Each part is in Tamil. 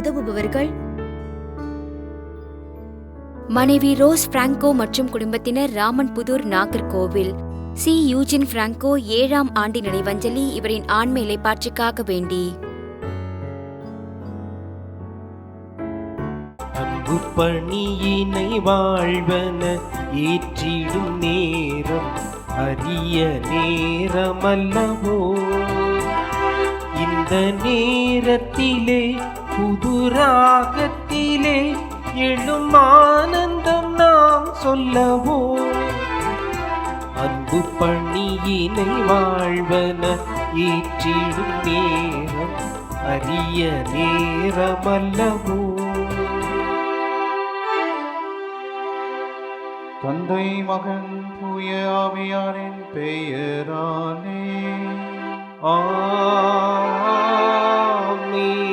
உதவுபவர்கள்? மனைவி ரோஸ் பிராங்கோ மற்றும் குடும்பத்தினர் Raman Puthur Nagercoil. C. Eugene Franco ஏழாம் ஆண்டு நினைவஞ்சலி இவரின் ஆண்மை இலைப்பாற்றுக்காக வேண்டி. அன்பு பணியினை வாழ்வன ஏற்றிடும் நேரம் அரிய நேரமல்லவோ? இந்த நேரத்திலே புதுராகத்திலே எழும் ஆனந்தம் நாம் சொல்லவோ அன்பு பணியினை வாழ்வன ஏற்றிடும் நேரம் அரிய நேரமல்லவோ தந்தை மகன் தூய ஆவியாரின் பெயரானே ஆமென்.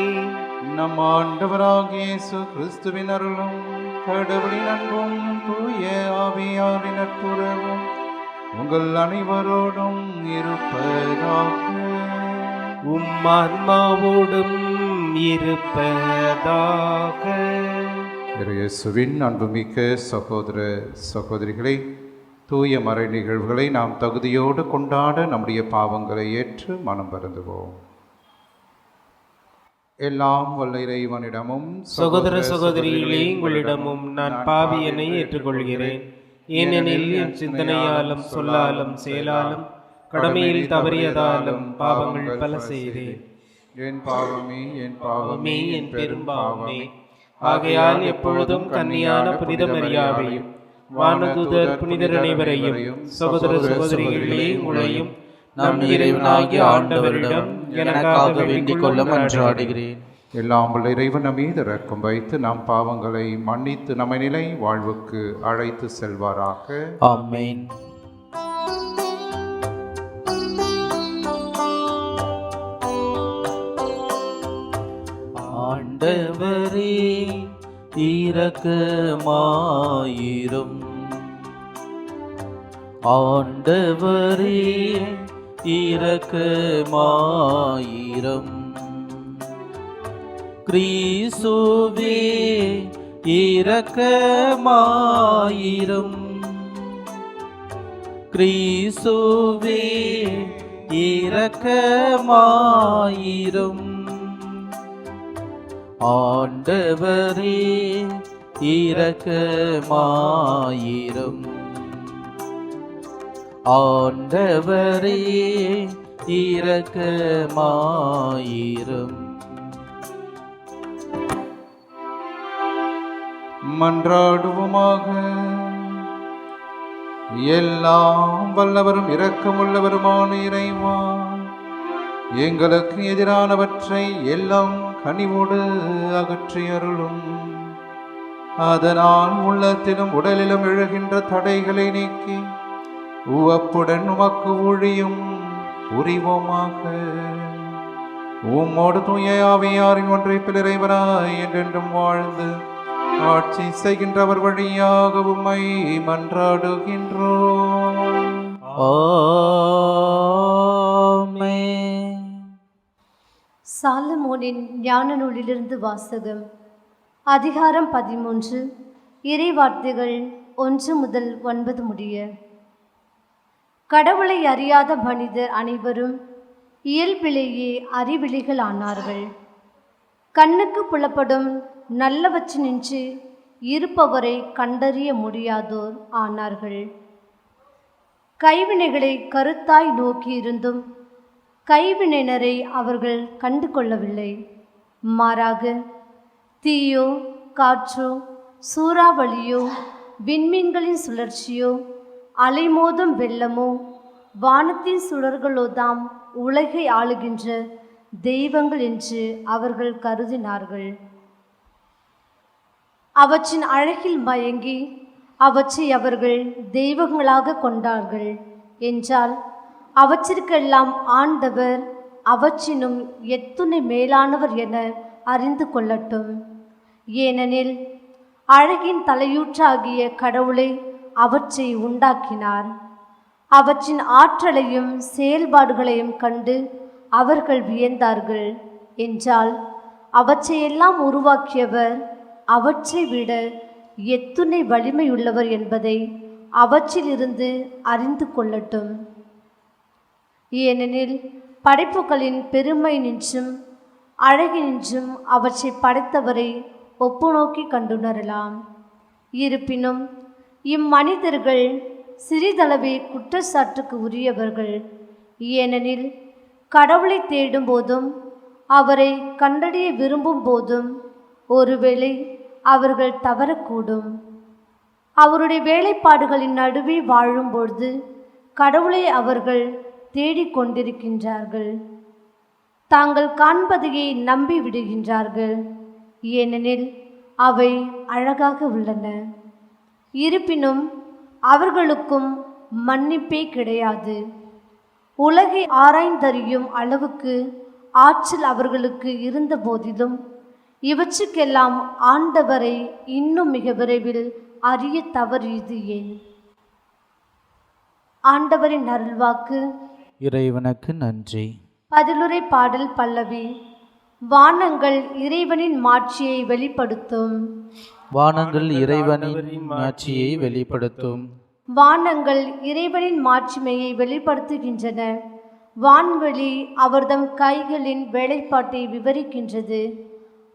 நம் ஆண்டவராகிய இயேசு கிறிஸ்துவின் அருளும் கடவுளின் அன்பும் தூய ஆவியாரின் நட்புறவும் உங்கள் அனைவரோடும் இருப்பதாக. உம் ஆன்மாவோடும் இருப்பதாக. இயேசுவின் அன்புமிக்க சகோதர சகோதரிகளை தூய மறை நிகழ்வுகளை நாம் தகுதியோடு கொண்டாட நம்முடைய பாவங்களை ஏற்று மனம் வருந்துவோம் எல்லாம் வல்ல இறைவனிடமும் சகோதர சகோதரிகளே உங்களிடமும் நான் பாவியனை ஏற்றுக்கொள்கிறேன். ஏனெனில் என் சிந்தனையாலும் சொல்லாலும் செயலாலும் கடமையில் தவறியதாலும் பாவங்கள் பல செய்தேன். என் பாவமே என் பாவமே பாவமே என் பெரும்பாவமே ஆகையால் எப்பொழுதும் கன்னியான புனித மரியாவையும் வானதூதர் புனிதர் அனைவரையும் சகோதர சகோதரிகளே உங்களையும் நம் இறைவனாகிய ஆண்டவரிடம் எனக்காக வேண்டிக் கொள்ள மன்றாடுகிறேன். எல்லாம் வல்ல இறைவன் நம் மீது இரக்கம் வைத்து நம் பாவங்களை மன்னித்து நம்மை நிலை வாழ்வுக்கு அழைத்து செல்வாராக. ஆமென். ஆண்டவரே இரக்கமாயிரும். ஆண்டவரே இரக்கமாயிரும் கிரீசுவே இரக்கமாயிரும் கிரீசுவே இரக்கமாயிரும் ஆண்டவரே இரக்கமாயிரும் ஆண்டவரே இரக்கமாயிரும். மன்றாடுவோமாக. எல்லாம் வல்லவரும் இரக்கமுள்ளவருமான இறைவா எங்களுக்கு எதிரானவற்றை எல்லாம் கனிவோடு அகற்றி அருளும். அதனால் உள்ளத்திலும் உடலிலும் எழுகின்ற தடைகளை நீக்கி உவப்புடன் உமக்கு ஒழியும் புரிவோமாக. உம்மோடு தூய ஆவியாரின் ஒன்றை பிளரைவராய் என்றென்றும் வாழ்ந்து ஆட்சி செய்கின்றவர் வழியாக உம்மை மன்றாடுகின்றோம். சாலமோனின் ஞான நூலிலிருந்து வாசகம் அதிகாரம் பதிமூன்று இறைவார்த்தைகள் ஒன்று முதல் ஒன்பது முடிய. கடவுளை அறியாத மனிதர் அனைவரும் இயல்பிலேயே அறிவிலிகள் ஆனார்கள் கண்ணுக்கு புலப்படும் நல்லவற்றினின்று இருப்பவரை கண்டறிய முடியாதோர் ஆனார்கள். கைவினைகளை கருத்தாய் நோக்கியிருந்தும் கைவினைஞரை அவர்கள் கண்டு கொள்ளவில்லை மாறாக தீயோ காற்றோ சூறாவளியோ விண்மீன்களின் சுழற்சியோ அலைமோதும் வெள்ளமோ? வானத்தின் சுடர்களோதாம் உலகை ஆளுகின்ற தெய்வங்கள் என்று அவர்கள் கருதினார்கள். அவற்றின் அழகில் மயங்கி அவற்றை அவர்கள் தெய்வங்களாக கொண்டார்கள் என்றால் அவற்றிற்கெல்லாம் ஆண்டவர் அவற்றினும் எத்துணை மேலானவர் என அறிந்து கொள்ளட்டும். ஏனெனில் அழகின் தலையூற்றாகிய கடவுளை அவற்றை உண்டாக்கினார். அவற்றின் ஆற்றலையும் செயல்பாடுகளையும் கண்டு அவர்கள் வியந்தார்கள். என்றால் அவற்றையெல்லாம் உருவாக்கியவர் அவற்றை விட எத்துணை வலிமையுள்ளவர் என்பதை அவற்றிலிருந்து அறிந்து கொள்ளட்டும். ஏனெனில் படைப்புகளின் பெருமை நின்றும் அழகினின்றும் அவற்றை படைத்தவரை ஒப்புநோக்கி கண்டுணரலாம். இருப்பினும் இம்மனிதர்கள் சிறிதளவே குற்றச்சாட்டுக்கு உரியவர்கள். ஏனெனில் கடவுளை தேடும் போதும் அவரை கண்டறிய விரும்பும் போதும் ஒருவேளை அவர்கள் தவறக்கூடும். அவருடைய வேலைப்பாடுகளின் நடுவே வாழும்பொழுது கடவுளை அவர்கள் தேடிக்கொண்டிருக்கின்றார்கள் தாங்கள் காண்பதையே நம்பி விடுகின்றார்கள் ஏனெனில் அவை அழகாக உள்ளன. இருப்பினும் அவர்களுக்கும் மன்னிப்பே கிடையாது. உலகை ஆராய்ந்தறியும் அளவுக்கு ஆற்றல் அவர்களுக்கு இருந்த போதிலும் இவற்றுக்கெல்லாம் ஆண்டவரை இன்னும் மிக விரைவில் அறிய தவறியது ஏன்? ஆண்டவரின் அருள்வாக்கு. இறைவனுக்கு நன்றி. பதிலுரை பாடல் பல்லவி வானங்கள் இறைவனின் மாட்சியை வெளிப்படுத்தும். வானங்கள் இறைவனின் ஆட்சியை வெளிப்படுத்தும். வானங்கள் இறைவனின் மாட்சிமையை வெளிப்படுத்துகின்றன. வான்வெளி அவர்தம் கைகளின் வேலைப்பாட்டை விவரிக்கின்றது.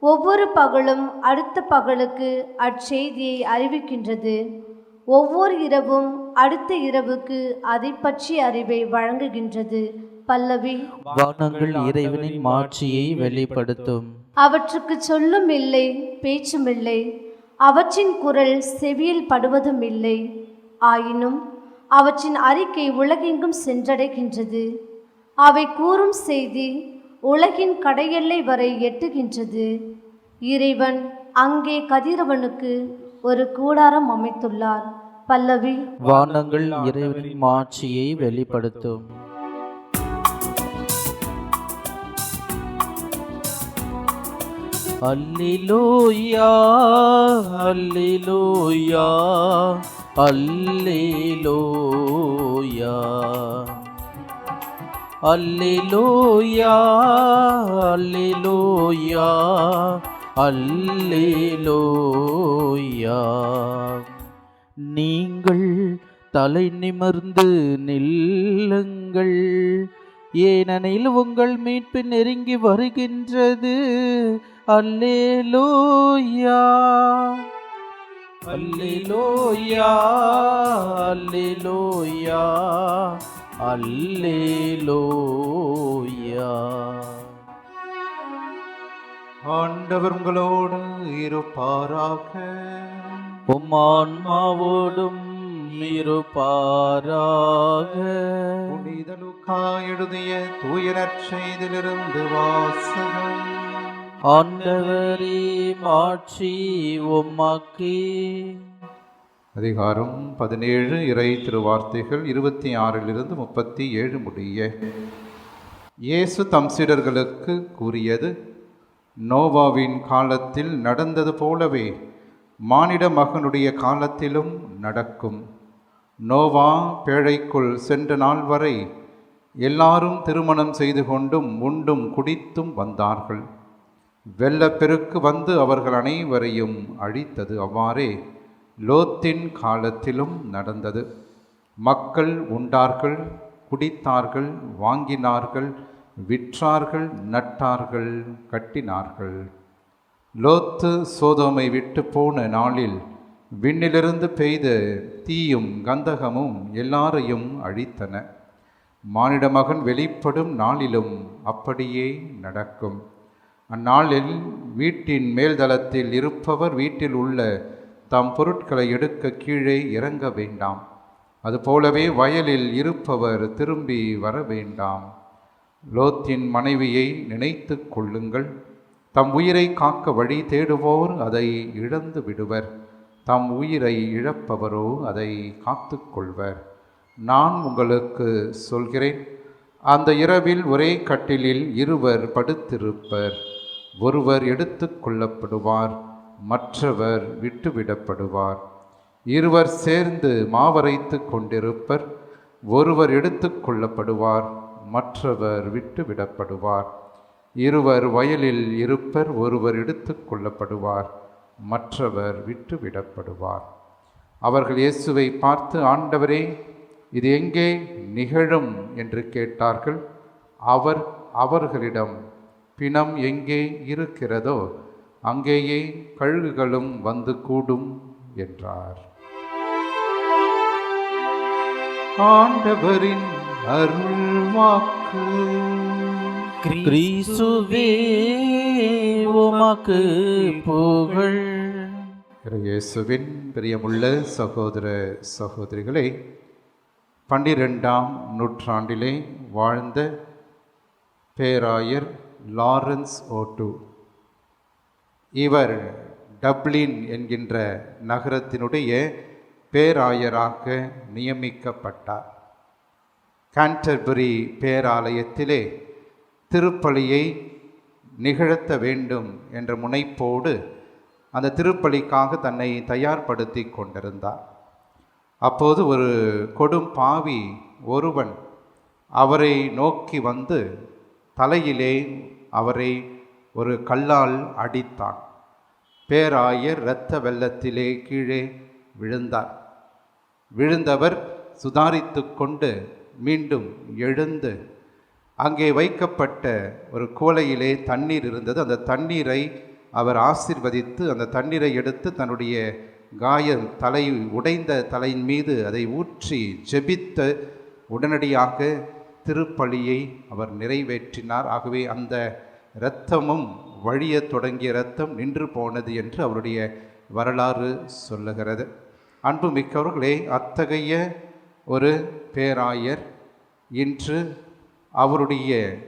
ஒவ்வொரு பகலும் அடுத்த பகலுக்கு அச்செய்தியை அறிவிக்கின்றது. ஒவ்வொரு இரவும் அடுத்த இரவுக்கு அதை பற்றிய அறிவை வழங்குகின்றது. பல்லவி. வானங்கள் இறைவனின் மாட்சியை வெளிப்படுத்தும். அவற்றுக்கு சொல்லும் இல்லை பேச்சும் இல்லை. அவற்றின் குரல் செவியில் படுவதும் இல்லை ஆயினும் அவற்றின் அறிக்கை உலகெங்கும் சென்றடைகின்றது. அவை கூறும் செய்தி உலகின் கடையெல்லை வரை எட்டுகின்றது. இறைவன் அங்கே கதிரவனுக்கு ஒரு கூடாரம் அமைத்துள்ளார். பல்லவி. வானங்கள் இறைவனின் மாட்சியை வெளிப்படுத்தும். அல்லேலூயா அல்லேலூயா அல்லேலூயா அல்லேலூயா அல்லேலூயா அல்லேலூயா நீங்கள் தலை நிமிர்ந்து நில்லுங்கள். ஏனெனில் உங்கள் மீட்பு நெருங்கி வருகின்றது. அல்லேலூயா. அல்லேலூயா அல்லேலூயா அல்லேலூயா. ஆண்டவர் உங்களோடு இருப்பாராக. உம் ஆன்மாவோடும் இருப்பாராக. புனித லூக்கா எழுதிய தூய நற்செய்திலிருந்து வாசகம். ஆண்டவரே மாட்சி உம்மாக்கே. அதிகாரம் பதினேழு இறை திருவார்த்தைகள் இருபத்தி ஆறிலிருந்து முப்பத்தி ஏழு முடிய. இயேசு தம் சீடர்களுக்கு கூறியது நோவாவின் காலத்தில் நடந்தது போலவே மானிட மகனுடைய காலத்திலும் நடக்கும். நோவா பேழைக்குள் சென்ற நாள் வரை எல்லாரும் திருமணம் செய்து கொண்டும் உண்டும் குடித்தும் வந்தார்கள். வெள்ளப்பெருக்கு வந்து அவர்கள் அனைவரையும் அழித்தது அவ்வாறே லோத்தின் காலத்திலும் நடந்தது. மக்கள் உண்டார்கள் குடித்தார்கள் வாங்கினார்கள் விற்றார்கள் நட்டார்கள் கட்டினார்கள். லோத்து சோதோமை விட்டு போன நாளில் விண்ணிலிருந்து பெய்த தீயும் கந்தகமும் எல்லாரையும் அழித்தன. மானிட மகன் வெளிப்படும் நாளிலும் அப்படியே நடக்கும். அந்நாளில் வீட்டின் மேல்தளத்தில் இருப்பவர் வீட்டில் உள்ள தம் பொருட்களை எடுக்க கீழே இறங்க வேண்டாம். அதுபோலவே வயலில் இருப்பவர் திரும்பி வர வேண்டாம். லோத்தின் மனைவியை நினைத்து கொள்ளுங்கள். தம் உயிரை காக்க வழி தேடுவோர் அதை இழந்து விடுவர். தம் உயிரை இழப்பவரோ அதை காத்து கொள்வர். நான் உங்களுக்கு சொல்கிறேன். அந்த இரவில் ஒரே கட்டிலில் இருவர் படுத்திருப்பர். ஒருவர் எடுத்து கொள்ளப்படுவார் மற்றவர் விட்டுவிடப்படுவார். இருவர் சேர்ந்து மாவரைத்து கொண்டிருப்பர் ஒருவர் எடுத்து கொள்ளப்படுவார் மற்றவர் விட்டுவிடப்படுவார். இருவர் வயலில் இருப்பர் ஒருவர் எடுத்து கொள்ளப்படுவார் மற்றவர் விட்டுவிடப்படுவார். அவர்கள் இயேசுவை பார்த்து ஆண்டவரே இது எங்கே நிகழும்? என்று கேட்டார்கள். அவர் அவர்களிடம் பிணம் எங்கே இருக்கிறதோ அங்கேயே கழுகுகளும் வந்து கூடும் என்றார். ஆண்டவரின் அருள் வாக்கு கிறிஸ்துவே உமக்கு புகழ். இயேசுவின் பிரியமுள்ள சகோதர சகோதரிகளே பன்னிரெண்டாம் நூற்றாண்டிலே வாழ்ந்த பேராயர் லாரன்ஸ் ஓட்டு இவர் டப்ளின் என்கின்ற நகரத்தினுடைய பேராயராக நியமிக்கப்பட்டார். கான்டர்பரி பேராலயத்திலே திருப்பலியை நிகழ்த்த வேண்டும் என்ற முனைப்போடு அந்த திருப்பலிக்காக தன்னை தயார்படுத்தி கொண்டிருந்தார். அப்போது ஒரு கொடும் பாவி ஒருவன் அவரை நோக்கி வந்து தலையிலே அவரை ஒரு கல்லால் அடித்தான். பேராயர் இரத்த வெள்ளத்திலே கீழே விழுந்தார். விழுந்தவர் சுதாரித்து கொண்டு மீண்டும் எழுந்து அங்கே வைக்கப்பட்ட ஒரு கோலையிலே தண்ணீர் இருந்தது. அந்த தண்ணீரை அவர் ஆசிர்வதித்து அந்த தண்ணீரை எடுத்து தன்னுடைய காயம் தலை உடைந்த தலையின் மீது அதை ஊற்றி ஜெபித்து உடனடியாக திருப்பலியை அவர் நிறைவேற்றினார். ஆகவே அந்த இரத்தமும் வழிய தொடங்கிய இரத்தம் நின்று போனது என்று அவருடைய வரலாறு சொல்லுகிறது. அன்புமிக்கவர்களே அத்தகைய ஒரு பேராயர் இன்று அவருடைய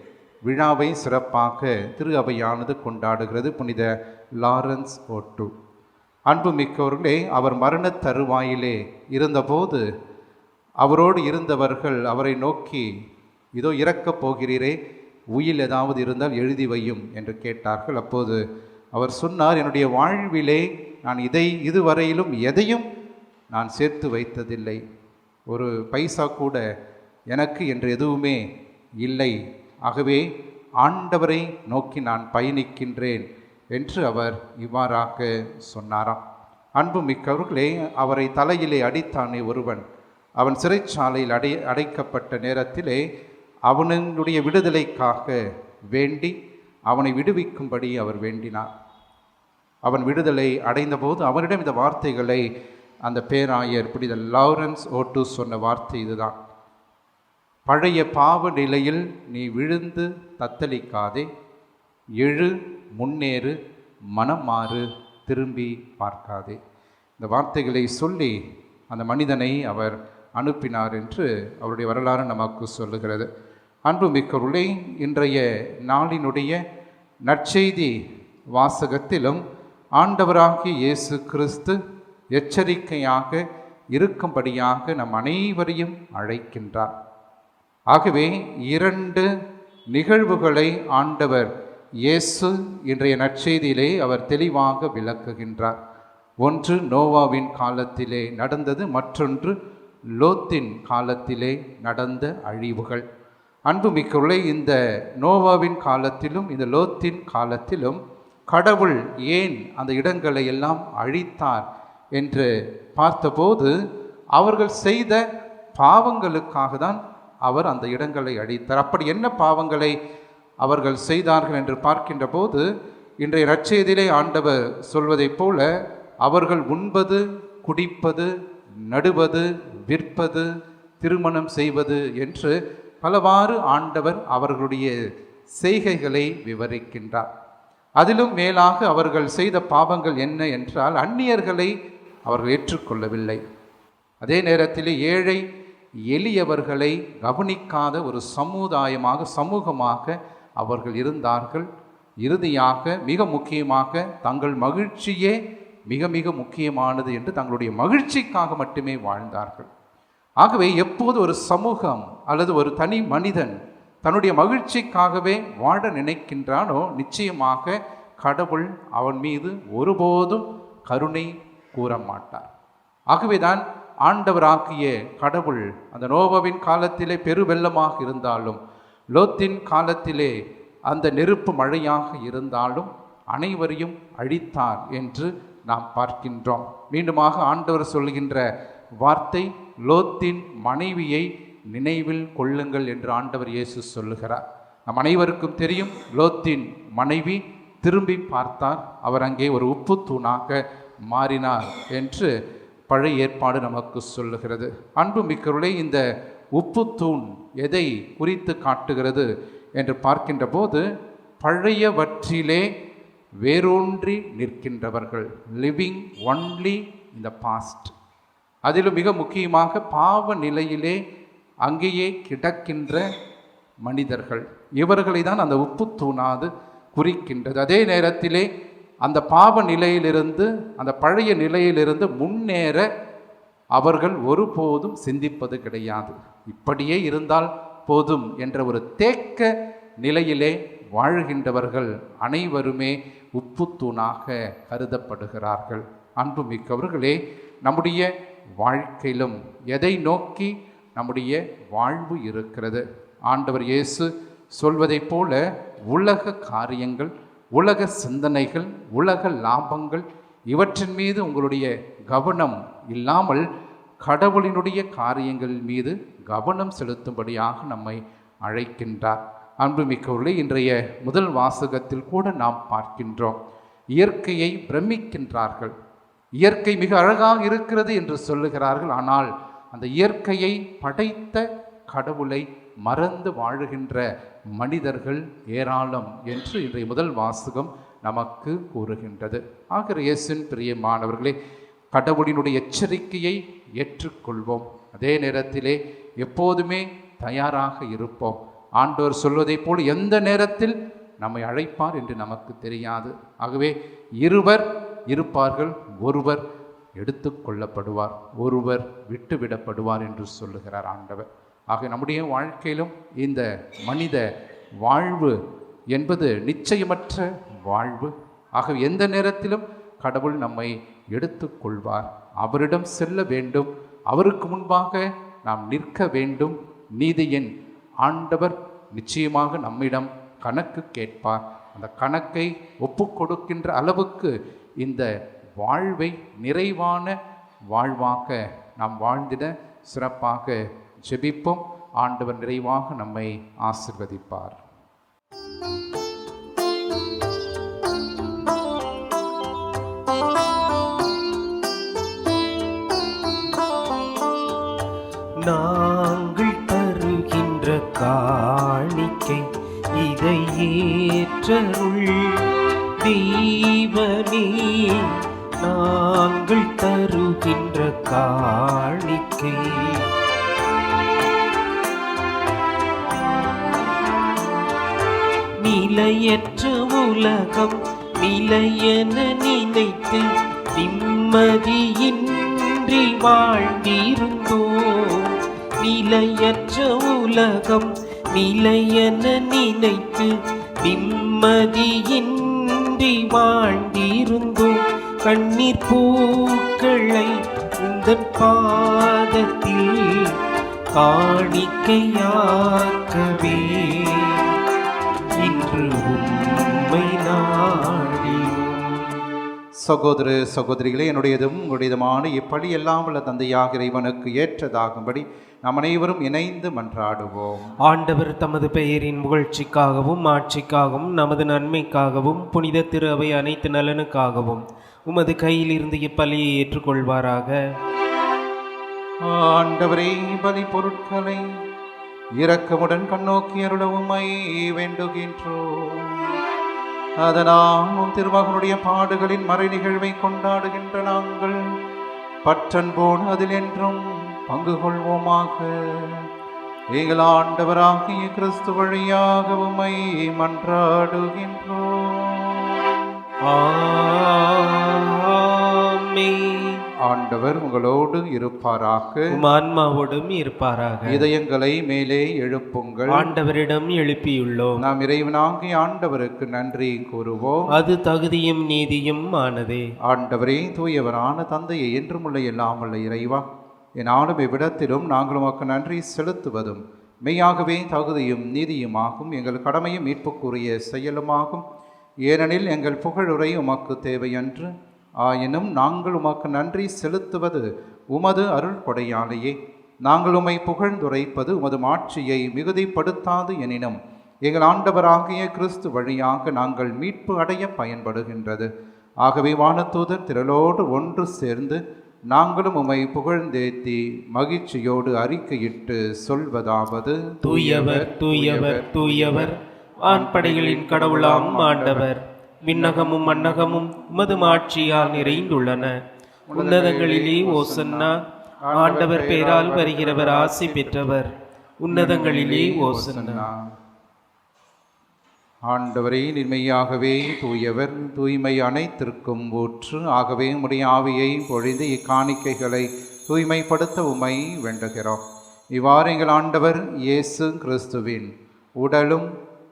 விழாவை சிறப்பாக திரு அவையானது கொண்டாடுகிறது. புனித லாரன்ஸ் ஓட்டு. அன்புமிக்கவர்களே அவர் மரணத் தருவாயிலே இருந்தபோது அவரோடு இருந்தவர்கள் அவரை நோக்கி இதோ இறக்கப் போகிறீரே உயில் ஏதாவது இருந்தால் எழுதி வையும் என்று கேட்டார்கள். அப்போது அவர் சொன்னார் என்னுடைய வாழ்விலே நான் இதை இதுவரையிலும் எதையும் நான் சேர்த்து வைத்ததில்லை. ஒரு பைசா கூட எனக்கு என்று எதுவுமே இல்லை. ஆகவே ஆண்டவரை நோக்கி நான் பயணிக்கின்றேன் என்று அவர் இவ்வாறாக சொன்னாராம். அன்பு மிக்கவர்களே அவரை தலையிலே அடித்தானே ஒருவன். அவன் சிறைச்சாலையில் அடை அடைக்கப்பட்ட நேரத்திலே அவனுடைய விடுதலைக்காக வேண்டி அவனை விடுவிக்கும்படி அவர் வேண்டினார். அவன் விடுதலை அடைந்தபோது அவரிடம் இந்த வார்த்தைகளை அந்த பேராயர் புனித லாரன்ஸ் ஓட்டு சொன்ன வார்த்தை இதுதான். பழைய பாவ நிலையில் நீ விழுந்து தத்தளிக்காதே எழு முன்னேறு மனம் மாறு திரும்பி பார்க்காதே. இந்த வார்த்தைகளை சொல்லி அந்த மனிதனை அவர் அனுப்பினார் என்று அவருடைய வரலாறு நமக்கு சொல்லுகிறது. அன்புமிக்கருளே இன்றைய நாளினுடைய நற்செய்தி வாசகத்திலும் ஆண்டவராகிய இயேசு கிறிஸ்து எச்சரிக்கையாக இருக்கும்படியாக நம் அனைவரையும் அழைக்கின்றார். ஆகவே இரண்டு நிகழ்வுகளை ஆண்டவர் இயேசு இன்றைய நற்செய்தியிலே அவர் தெளிவாக விளக்குகின்றார். ஒன்று நோவாவின் காலத்திலே நடந்தது மற்றொன்று லோத்தின் காலத்திலே நடந்த அழிவுகள். அன்புமிக்கவர்களே இந்த நோவாவின் காலத்திலும் இந்த லோத்தின் காலத்திலும் கடவுள் ஏன் அந்த இடங்களை எல்லாம் அழித்தார் என்று பார்த்தபோது அவர்கள் செய்த பாவங்களுக்காக தான் அவர் அந்த இடங்களை அழித்தார். அப்படி என்ன பாவங்களை அவர்கள் செய்தார்கள் என்று பார்க்கின்ற போது இன்றைய நற்செய்தியிலே ஆண்டவர் சொல்வதைப் போல அவர்கள் உண்பது குடிப்பது நடுவது விற்பது திருமணம் செய்வது என்று பலவாறு ஆண்டவர் அவர்களுடைய செய்கைகளை விவரிக்கின்றார். அதிலும் மேலாக அவர்கள் செய்த பாவங்கள் என்ன என்றால் அந்நியர்களை அவர்கள் ஏற்றுக்கொள்ளவில்லை. அதே நேரத்தில் ஏழை எளியவர்களை கவனிக்காத ஒரு சமுதாயமாக சமூகமாக அவர்கள் இருந்தார்கள். இறுதியாக மிக முக்கியமாக தங்கள் மகிழ்ச்சியே மிக மிக முக்கியமானது என்று தங்களுடைய மகிழ்ச்சிக்காக மட்டுமே வாழ்ந்தார்கள். ஆகவே எப்போது ஒரு சமூகம் அல்லது ஒரு தனி மனிதன் தன்னுடைய மகிழ்ச்சிக்காகவே வாழ நினைக்கின்றானோ நிச்சயமாக கடவுள் அவன் மீது ஒருபோதும் கருணை கூற மாட்டார். ஆகவேதான் ஆண்டவராகிய கடவுள் அந்த நோவாவின் காலத்திலே பெருவெள்ளமாக இருந்தாலும் லோத்தின் காலத்திலே அந்த நெருப்பு மழையாக இருந்தாலும் அனைவரையும் அழித்தார் என்று நாம் பார்க்கின்றோம். மீண்டுமாக ஆண்டவர் சொல்கின்ற வார்த்தை லோத்தின் மனைவியை நினைவில் கொள்ளுங்கள் என்று ஆண்டவர் இயேசு சொல்லுகிறார். நம் அனைவருக்கும் தெரியும் லோத்தின் மனைவி திரும்பி பார்த்தார். அவர் அங்கே ஒரு உப்பு தூணாக மாறினார் என்று பழைய ஏற்பாடு நமக்கு சொல்லுகிறது. அன்பு மிக்கருளே இந்த உப்பு தூண் எதை குறித்து காட்டுகிறது என்று பார்க்கின்ற போது பழையவற்றிலே வேரூன்றி நிற்கின்றவர்கள் லிவிங் ஒன்லி இந்த த பாஸ்ட் அதிலும் மிக முக்கியமாக பாவ நிலையிலே அங்கேயே கிடக்கின்ற மனிதர்கள். இவர்களை தான் அந்த உப்பு தூணாது குறிக்கின்றது. அதே நேரத்திலே அந்த பாவ நிலையிலிருந்து அந்த பழைய நிலையிலிருந்து முன்னேற அவர்கள் ஒருபோதும் சிந்திப்பது கிடையாது. இப்படியே இருந்தால் போதும் என்ற ஒரு தேக்க நிலையிலே வாழ்கின்றவர்கள் அனைவருமே உப்புத்தூணாக கருதப்படுகிறார்கள். அன்புமிக்கவர்களே நம்முடைய வாழ்க்கையிலும் எதை நோக்கி நம்முடைய வாழ்வு இருக்கிறது? ஆண்டவர் இயேசு சொல்வதைப் போல உலக காரியங்கள் உலக சிந்தனைகள் உலக லாபங்கள் இவற்றின் மீது உங்களுடைய கவனம் இல்லாமல் கடவுளினுடைய காரியங்கள் மீது கவனம் செலுத்தும்படியாக நம்மை அழைக்கின்றார். அன்புமிக்கவர்களே இன்றைய முதல் வாசகத்தில் கூட நாம் பார்க்கின்றோம். இயற்கையை பிரமிக்கின்றார்கள். இயற்கை மிக அழகாக இருக்கிறது என்று சொல்லுகிறார்கள். ஆனால் அந்த இயற்கையை படைத்த கடவுளை மறந்து வாழுகின்ற மனிதர்கள் ஏராளம் என்று இன்றைய முதல் வாசகம் நமக்கு கூறுகின்றது. ஆகிற இயேசின் பிரியமானவர்களே கடவுளினுடைய எச்சரிக்கையை ஏற்றுக்கொள்வோம். அதே நேரத்திலே எப்போதுமே தயாராக இருப்போம். ஆண்டவர் சொல்வதைப் போல் எந்த நேரத்தில் நம்மை அழைப்பார் என்று நமக்கு தெரியாது. ஆகவே இருவர் இருப்பார்கள் ஒருவர் எடுத்து கொள்ளப்படுவார் ஒருவர் விட்டுவிடப்படுவார் என்று சொல்லுகிறார் ஆண்டவர். ஆக நம்முடைய வாழ்க்கையிலும் இந்த மனித வாழ்வு என்பது நிச்சயமற்ற வாழ்வு. ஆக எந்த நேரத்திலும் கடவுள் நம்மை எடுத்துக்கொள்வார் அவரிடம் செல்ல வேண்டும். அவருக்கு முன்பாக நாம் நிற்க வேண்டும். நீதியின் ஆண்டவர் நிச்சயமாக நம்மிடம் கணக்கு கேட்பார். அந்த கணக்கை ஒப்பு கொடுக்கின்ற அளவுக்கு இந்த வாழ்வை நிறைவான வாழ்வாக நாம் வாழ்ந்திட சிறப்பாக ஜெபிப்போம். ஆண்டவர் நிறைவாக நம்மை ஆசிர்வதிப்பார். நாங்கள் தருகின்ற காணிக்கை இதை ஏற்ற காணிக்கை நிலையற்ற உலகம் நிலையென நினைத்து நிம்மதியின்றி வாழ்ந்திருந்தோம். நிலையற்ற உலகம் நிலையென நினைத்து நிம்மதியின்றி வாழ்ந்திருந்தோம். கண்ணீர் பூக்களை உந்தன் பாதத்தில் காணிக்கையாக்கவே. இன்று நாடினோம். சகோதர சகோதரிகளே என்னுடையதும் உங்களுடையதுமான இப்படி எல்லாம் உள்ள தந்தையாக இறைவனுக்கு ஏற்றதாகும்படி நாம் அனைவரும் இணைந்து மன்றாடுவோம். ஆண்டவர் தமது பெயரின் புகழ்ச்சிக்காகவும் ஆட்சிக்காகவும் நமது நன்மைக்காகவும் புனித திரு அவை அனைத்து நலனுக்காகவும் உமது கையில் இருந்து இப்பலியை ஏற்றுக்கொள்வாராக. ஆண்டவரே பலி பொருட்களை இரக்கமுடன் கண்ணோக்கி அருளவுமை வேண்டுகின்றோம். அதனால் திருமகனுடைய பாடுகளின் மறை நிகழ்வை கொண்டாடுகின்ற நாங்கள் பற்றன்போடு அதில் என்றும் பங்கு கொள்வோமாக. எங்கள் ஆண்டவராகிய கிறிஸ்து வழியாக உமை மன்றாடுகின்றோம். ஆண்டவர் உங்களோடு இருப்பாராக. ஆன்மாவோடும் இருப்பாராக. இதயங்களை மேலே எழுப்புங்கள். ஆண்டவரிடம் எழுப்பியுள்ளோம். நாம் இறைவனாகிய ஆண்டவருக்கு நன்றி கூறுவோம். அது தகுதியும் நீதியும் ஆனதே. ஆண்டவரே தூயவரான தந்தையை என்றுமுள்ள உள்ள இறைவா என் ஆளும் இவ்விடத்திலும் நாங்கள் உமக்கு நன்றி செலுத்துவதும் மெய்யாகவே தகுதியும் நீதியுமாகும் எங்கள் கடமையும் மீட்புக்குரிய செயலுமாகும். ஏனெனில் எங்கள் புகழுரை உமக்கு தேவையன்று ஆயினும் நாங்கள் உமக்கு நன்றி செலுத்துவது உமது அருள் கொடையாலேயே. நாங்கள் உம்மை புகழ்ந்துரைப்பது உமது மாட்சியை மிகுதிப்படுத்தாது எனினும் எங்கள் ஆண்டவராகிய கிறிஸ்து வழியாக நாங்கள் மீட்பு அடைய பயன்படுகின்றது. ஆகவே வானத்தூதர் திரளோடு ஒன்று சேர்ந்து நாங்களும் உம்மை புகழ்ந்தேத்தி மகிழ்ச்சியோடு அறிக்கையிட்டு சொல்வதாவது. தூயவர் தூயவர் தூயவர். வான்படைகளின் கடவுளாம் ஆண்டவர். விண்ணகமும் மன்னகமும் உமது மாட்சியால் நிறைந்துள்ளன. உன்னதங்களிலே ஓசன்னா ஆண்டவர் பேரால் வருகிறவர் ஆசி பெற்றவர். உன்னதங்களிலே ஓசன்னா ஆண்டவரே நிர்மையாகவே தூயவர் தூய்மை அனைத்திற்கும் ஊற்று. ஆகவே உடைய ஆவியை பொழிந்து இக்காணிக்கைகளை தூய்மைப்படுத்த உமை வேண்டுகிறோம். இவ்வாறு எங்கள் ஆண்டவர் இயேசு கிறிஸ்துவின் உடலும்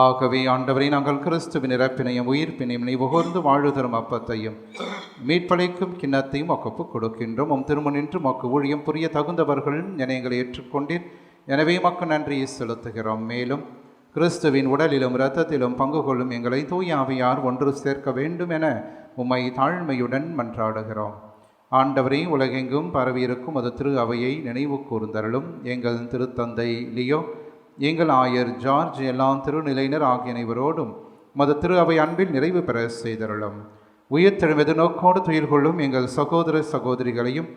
ஆகவே ஆண்டவரை நாங்கள் கிறிஸ்துவின் இறப்பினையும் உயிர்ப்பினையும் நீ உகர்ந்து வாழ்வு தரும் அப்பத்தையும் மீட்பளிக்கும் கிண்ணத்தையும் ஒக்கப்பு கொடுக்கின்றோம். உம் திருமணின்று மக்கு ஊழியம் புரிய தகுந்தவர்கள் என எங்களை ஏற்றுக்கொண்டீர். எனவே மக்கு நன்றியை செலுத்துகிறோம். மேலும் கிறிஸ்துவின் உடலிலும் இரத்தத்திலும் பங்கு கொள்ளும் எங்களை தூயாவியார் ஒன்று சேர்க்க வேண்டும் என உம்மை தாழ்மையுடன் மன்றாடுகிறோம். ஆண்டவரை உலகெங்கும் பரவியிருக்கும் அது திரு அவையை நினைவு கூர்ந்தருளும். எங்கள் திருத்தந்தை லியோ எங்கள் ஆயர் ஜார்ஜ் எல்லாம் திருநிலையினர் ஆகிய அனைவரோடும் மத திரு அவை அன்பில் நிறைவு பெற செய்தருளும். உயிர்த்தெழுவது நோக்கோடு துயில் கொள்ளும் எங்கள் சகோதர சகோதரிகளையும்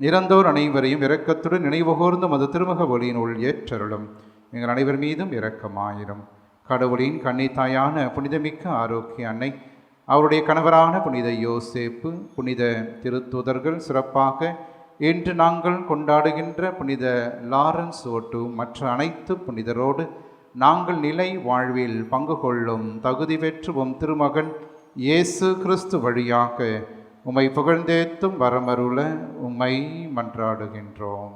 இறந்தோர் அனைவரையும் இரக்கத்துடன் நினைவுகூர்ந்து மது திருமுக ஒளியினுள் ஏற்றருளும். எங்கள் அனைவர் மீதும் இரக்கமாயிரும். கடவுளின் கன்னித்தாயான புனிதமிக்க ஆரோக்கிய அன்னை அவருடைய கணவரான புனித யோசேப்பு புனித திருத்துதர்கள் சிறப்பாக இன்று நாங்கள் கொண்டாடுகின்ற புனித லாரன்ஸ் ஓட்டு மற்ற அனைத்து புனிதரோடு நாங்கள் நிலை வாழ்வில் பங்கு கொள்ளும் தகுதி பெற்றுவோம் திருமகன் இயேசு கிறிஸ்து வழியாக. உம்மை புகழ்ந்தேத்தும் வரமருள உம்மை மன்றாடுகின்றோம்.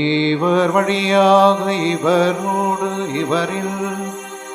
இவர் வழியாக இவரோடு இவரில்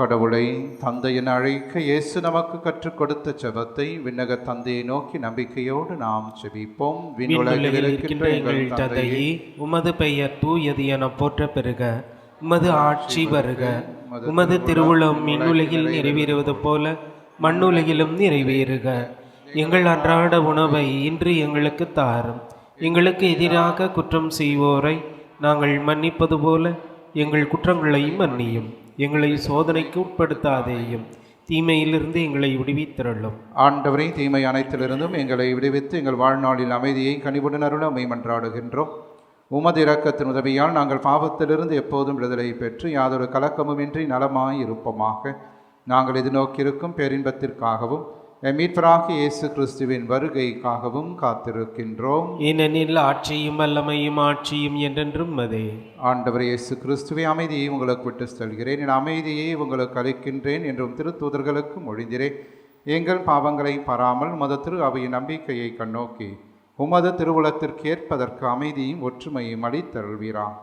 கடவுளை தந்தையின் அழைக்க இயேசு நமக்கு கற்றுக் கொடுத்த ஜெபத்தை விண்ணக தந்தையை நோக்கி நம்பிக்கையோடு நாம் விண்ணுலகில் இருக்கின்ற எங்கள் தந்தையே. உமது பெயர் தூயது என போற்ற பெறுக. உமது ஆட்சி வருக. உமது திருவுளம் விண்ணுலகில் நிறைவேறுவது போல மண்ணுலகிலும் நிறைவேறுக. எங்கள் அன்றாட உணவை இன்று எங்களுக்கு தாரும். எங்களுக்கு எதிராக குற்றம் செய்வோரை நாங்கள் மன்னிப்பது போல எங்கள் குற்றங்களையும் மன்னியும். எங்களை சோதனைக்கு உட்படுத்தாதேயும் தீமையிலிருந்து எங்களை விடுவித்திரளும். ஆண்டவரை தீமை அனைத்திலிருந்தும் எங்களை விடுவித்து எங்கள் வாழ்நாளில் அமைதியை கனிவுடன் அருள மன்றாடுகின்றோம். உமது இரக்கத்தின் உதவியால் நாங்கள் பாவத்திலிருந்து எப்போதும் விடுதலை பெற்று யாதொரு கலக்கமுமின்றி நலமாய் இருப்போமாக நாங்கள் எதிர்நோக்கியிருக்கும் பேரின்பத்திற்காகவும் எம் மீட்பராகிய இயேசு கிறிஸ்துவின் வருகைக்காகவும் காத்திருக்கின்றோம். ஏனெனில் ஆட்சியும் வல்லமையும் ஆட்சியும் என்றென்றும் அதே. ஆண்டவர் இயேசு கிறிஸ்துவை அமைதியை உங்களுக்கு விட்டு செல்கிறேன். என் அமைதியை உங்களுக்கு அளிக்கின்றேன் என்றும் திருத்தூதர்களுக்கு மொழிந்திரேன் எங்கள் பாவங்களை பாராமல் உமது திரு அவையின் நம்பிக்கையை கண்ணோக்கி உமது திருவுளத்திற்கு ஏற்பதற்கு அமைதியும் ஒற்றுமையும் அளித்தருள்வீராக.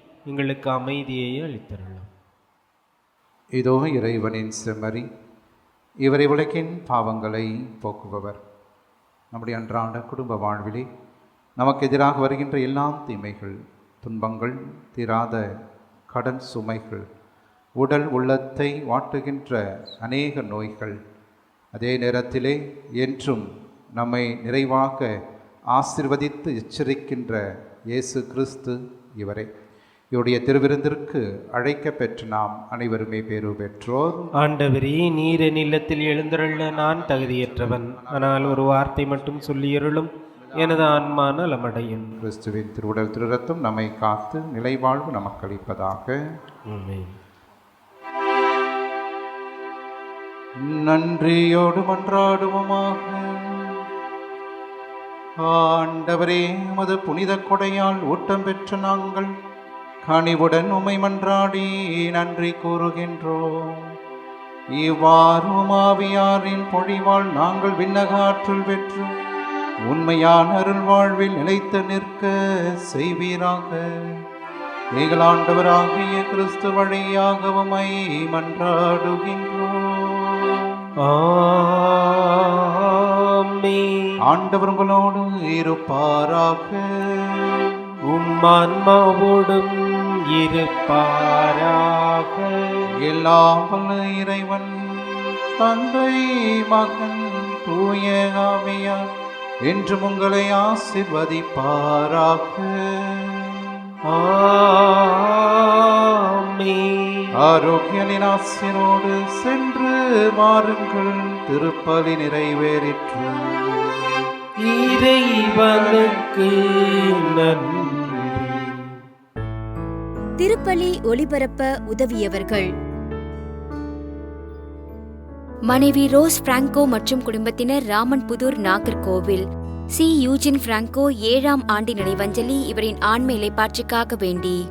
எங்களுக்கு அமைதியை அளித்தருளும். இதோ இறைவனின் செம்மறி இவரை உலகின் பாவங்களை போக்குபவர். நம்முடைய அன்றாட குடும்ப வாழ்விலே நமக்கு எதிராக வருகின்ற எல்லா தீமைகள் துன்பங்கள் தீராத கடன் சுமைகள் உடல் உள்ளத்தை வாட்டுகின்ற அநேக நோய்கள் அதே நேரத்திலே என்றும் நம்மை நிறைவாக ஆசிர்வதித்து எச்சரிக்கின்ற இயேசு கிறிஸ்து இவரே. இவருடைய திருவிருந்திற்கு அழைக்க பெற்று நாம் அனைவருமே பேரு பெற்றோர் ஆண்டவரே நீர் என் இல்லத்தில் எழுந்தருள நான் தகுதியற்றவன். ஆனால் ஒரு வார்த்தை மட்டும் சொல்லியருளும் எனது ஆன்மா நலமடையும். கிறிஸ்துவின் திருவுடல் திருரத்தம் நம்மை காத்து நிலைவாழ்வு நமக்கு அளிப்பதாக. ஆமென். நன்றியோடு மன்றாடுவோமாக. ஆண்டவரே உமது புனித கொடையால் ஊட்டம் பெற்ற நாங்கள் கனிவுடன் உமை மன்றாடி நன்றி கூறுகின்றோம். இவ்வாறு உமாவியாரின் பொழிவால் நாங்கள் விண்ணகாற்றல் பெற்று உண்மையான அருள் வாழ்வில் நிலைத்து நிற்க செய்வீராக. எங்கள் ஆண்டவராகிய கிறிஸ்து வழியாக உமை மன்றாடுகின்றோம். ஆண்டவர் உங்களோடு இருப்பாராக. உம்மான்மாவோடும் இருப்பாராக. எல்லாம் வல்ல இறைவன் தந்தை மகன் தூய ஆவியார் என்றும் உங்களை ஆசிர்வதிப்பாராக. ஆமென். ஆரோக்கியனின் ஆசிரோடு சென்று மாறுங்கள் திருப்பலி நிறைவேறிற்று. இறைவனுக்கு திருப்பலி ஒளிபரப்ப உதவியவர்கள். மனைவி ரோஸ் பிராங்கோ மற்றும் குடும்பத்தினர் Raman Puthur Nagercoil. C. Eugene Franco ஏழாம் ஆண்டு நினைவஞ்சலி இவரின் ஆண்மை இலைப்பாற்றிக்காக வேண்டி.